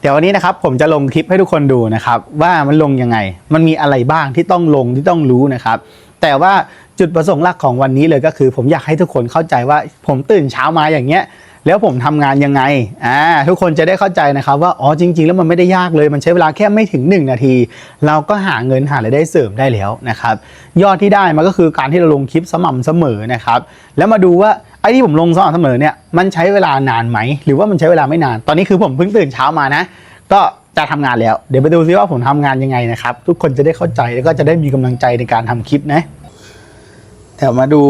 เดี๋ยววันนี้นะครับผมจะลงคลิปให้ทุกคนดูนะครับว่ามันลงยังไง มันมีอะไรบ้างที่ต้องลงที่ต้องรู้นะครับ แต่ว่าจุดประสงค์หลักของวันนี้เลยก็คือ ผมอยากให้ทุกคนเข้าใจว่าผมตื่นเช้ามาอย่างเงี้ยแล้วผมทำงานยังไงอ่าทุกคนจะได้เข้าใจนะครับว่าอ๋อจริง ๆ แล้วมันไม่ได้ยากเลยมันใช้เวลาแค่ไม่ถึง 1 นาที เราก็หาเงินหารายได้เสริมได้แล้วนะครับยอดที่ได้มันก็คือการที่เราลงคลิปสม่ำเสมอนะครับแล้วมาดูว่า อ้ที่ผมลงสม่ำเสมอเนี่ยมันใช้เวลานานไหม หรือว่ามันใช้เวลาไม่นาน ตอนนี้คือผมเพิ่งตื่นเช้ามานะ ก็จะทำงานแล้ว เดี๋ยวไปดูซิว่าผมทำงานยังไงนะครับ ทุกคนจะได้เข้าใจแล้วก็จะได้มีกำลังใจในการทำคลิปนะเดี๋ยวมาดู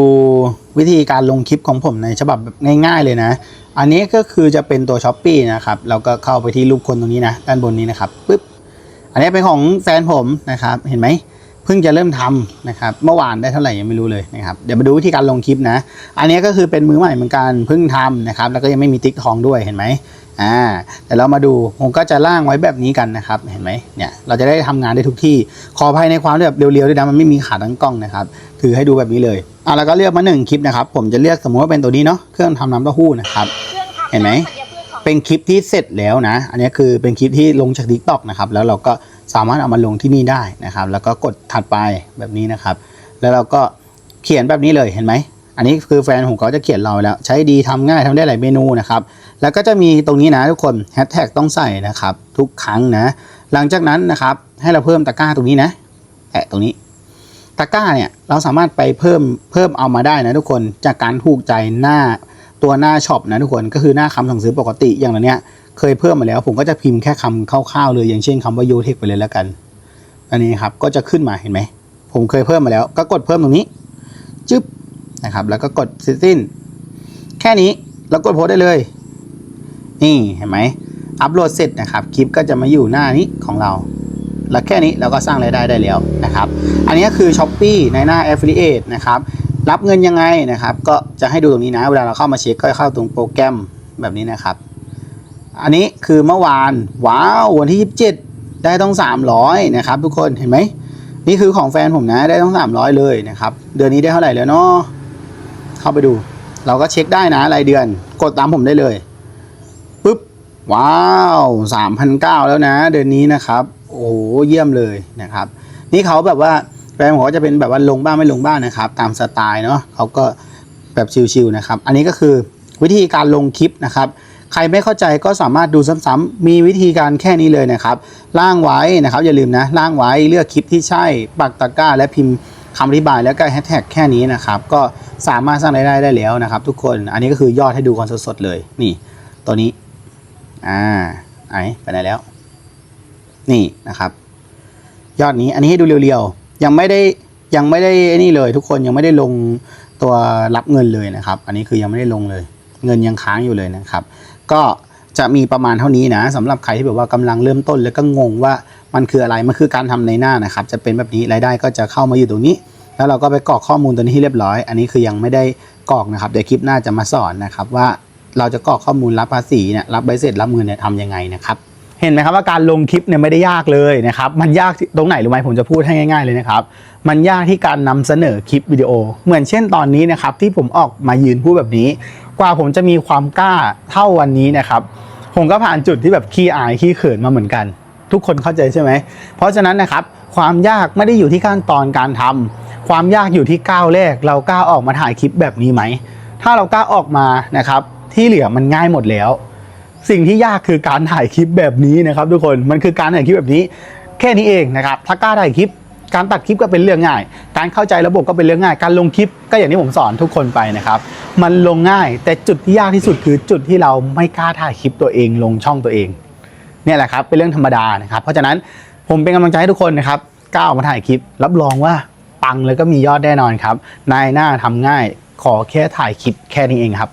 วิธีการลงคลิปของผมในฉบับแบบง่ายๆเลยนะ อันนี้ก็คือจะเป็นตัว s h อ p e e นะครับเราก็เข้าไปที่รูปคนตรงนี้นะด้านบนนี้นะครับปึ๊บอันนี้เป็นของแฟนผมนะครับเห็นไหม พิ่งจะเริ่มทำนะครับเมื่อวานได้เท่าไหร่ยังไม่รู้เลยนะครับเดี๋ยวมาดูวิธีการลงคลิปนะ อันนี้ก็คือเป็นมือใหม่เหมือนกันเพิ่งทำนะครับแล้วก็ยังไม่มีติ๊กทองด้วยเห็นไหมอ่าแต่เรามาดูผมก็จะล่างไว้แบบนี้กันนะครับเห็นไหมเนี่ยเราจะได้ทำงานได้ทุกที่ขออภัยในความแบบเรียวๆด้วยนะมันไม่มีขาตั้งกล้องนะครับถือให้ดูแบบนี้เลยอะแล้วก็เลือกมาหนึ่งคลิปนะครับผมจะเลือกสมมติว่าเป็นตัวนี้เนาะเครื่องทำน้ำเต้าหู้นะครับเห็นไหมเป็นคลิปที่เสร็จแล้วนะ อันนี้คือเป็นคลิปที่ลงจาก t ิ k t o k นะครับแล้วเราก็ สามารถเอามาลงที่นี่ได้นะครับ แล้วก็กดถัดไปแบบนี้นะครับ แล้วเราก็เขียนแบบนี้เลยเห็นไหมอันนี้คือแฟนผมเขาจะเขียนเราแล้ว ใช้ดีทำง่ายทำได้หลายเมนูนะครับ แล้วก็จะมีตรงนี้นะทุกคนแฮชแท็กต้องใส่นะครับ ทุกครั้งนะ หลังจากนั้นนะครับให้เราเพิ่มตะกร้าตรงนี้นะแตะตรงนี้ตะกร้าเนี่ยเราสามารถไปเพิ่มเพิ่มเอามาได้นะทุกคนจากการถูกใจหน้า ตัวหน้าช็อปนะทุกคนก็คือหน้าคำสั่งซื้อปกติอย่างเนี้ยเคยเพิ่มมาแล้ว ผมก็จะพิมพ์แค่คำคร่าวๆเลยอย่างเช่นคำว่าโยเทคไปเลยแล้วกัน อันนี้ครับก็จะขึ้นมาเห็นไหมผมเคยเพิ่มมาแล้ว ก็กดเพิ่มตรงนี้จึ๊บนะครับ แล้วก็กดเสร็จสิ้น แค่นี้แล้วกดโพสได้เลย นี่เห็นไหมอัปโหลดเสร็จนะครับคลิปก็จะมาอยู่หน้านี้ของเรา แล้วแค่นี้เราก็สร้างรายได้ได้แล้วนะครับ อันนี้คือ s h อ p e e ในหน้า Affiliate นะครับ รับเงินยังไงนะครับ ก็จะให้ดูตรงนี้นะ เวลาเราเข้ามาเช็คก็เข้าตรงโปรแกรมแบบนี้นะครับ อันนี้คือเมื่อวานว้าววันที่ 27 ได้ต้อง 300 นะครับ ทุกคนเห็นไหมนี่คือของแฟนผมนะได้ต้อง 300 เลยนะครับ เดือนนี้ได้เท่าไหร่แล้วเนาะเข้าไปดู เราก็เช็คได้นะรายเดือน กดตามผมได้เลยปุ๊บว้าว3,900แล้วนะ เดือนนี้นะครับ โอ้เยี่ยมเลยนะครับ นี่เขาแบบว่า แฟนผมก็จะเป็นแบบว่าลงบ้างไม่ลงบ้างนะครับ ตามสไตล์เนาะเขาก็แบบชิลๆนะครับ อันนี้ก็คือวิธีการลงคลิปนะครับ ใครไม่เข้าใจก็สามารถดูซ้ำๆมีวิธีการแค่นี้เลยนะครับล่างไว้นะครับ อย่าลืมนะล่างไว้เลือกคลิปที่ใช่ปักตะกร้า และพิมพ์คำอธิบายแล้วก็แฮชแท็กแค่นี้นะครับ ก็สามารถสร้างรายได้ได้แล้วนะครับ ทุกคนอันนี้ก็คือยอดให้ดูกันสดๆเลย นี่ ตัวนี้อ่าไอไปไหนแล้ว นี่นะครับ ยอดนี้อันนี้ให้ดูเรียวๆ ยังไม่ได้ยังไม่ได้นี่เลย ทุกคนยังไม่ได้ลงตัวรับเงินเลยนะครับ อันนี้คือยังไม่ได้ลงเลย เงินยังค้างอยู่เลยนะครับ ก็จะมีประมาณเท่านี้นะสำหรับใครที่แบบว่ากำลังเริ่มต้นแล้วก็งงว่ามันคืออะไรมันคือการทำในหน้านะครับ จะเป็นแบบนี้รายได้ก็จะเข้ามาอยู่ตรงนี้ แล้วเราก็ไปกรอกข้อมูลตัวนี้ให้เรียบร้อย อันนี้คือยังไม่ได้กรอกนะครับเดี๋ยวคลิปหน้าจะมาสอนนะครับว่าเราจะกรอกข้อมูลรับภาษีเนี่ยรับใบเสร็จรับเงินเนี่ยทำยังไงนะครับ เห็นไหมครับว่าการลงคลิปเนี่ยไม่ได้ยากเลยนะครับมันยากตรงไหนรู้ไหมผมจะพูดให้ง่าย ๆเลยนะครับมันยากที่การนำเสนอคลิปวิดีโอ เหมือนเช่นตอนนี้นะครับที่ผมออกมายืนพูดแบบนี้ กว่าผมจะมีความกล้าเท่าวันนี้นะครับผมก็ผ่านจุดที่แบบขี้อายขี้เขินมาเหมือนกัน ทุกคนเข้าใจใช่ไหมเพราะฉะนั้นนะครับความยากไม่ได้อยู่ที่ขั้นตอนการทำความยากอยู่ที่ก้าวแรก เรากล้าออกมาถ่ายคลิปแบบนี้ไหมถ้าเรากล้าออกมานะครับที่เหลือมันง่ายหมดแล้ว สิ่งที่ยากคือการถ่ายคลิปแบบนี้นะครับ ทุกคนมันคือการถ่ายคลิปแบบนี้ แค่นี้เองนะครับถ้ากล้าถ่ายคลิป การตัดคลิปก็เป็นเรื่องง่าย การเข้าใจระบบก็เป็นเรื่องง่าย การลงคลิปก็อย่างที่ผมสอนทุกคนไปนะครับ มันลงง่ายแต่จุดที่ยากที่สุดคือจุดที่เราไม่กล้าถ่ายคลิปตัวเองลงช่องตัวเองเนี่ยแหละครับเป็นเรื่องธรรมดานะครับ เพราะฉะนั้นผมเป็นกำลังใจให้ทุกคนนะครับกล้าออกมาถ่ายคลิป รับรองว่าปังแล้วก็มียอดแน่นอนครับนายหน้าทำง่ายขอแค่ถ่ายคลิปแค่นี้เองครับ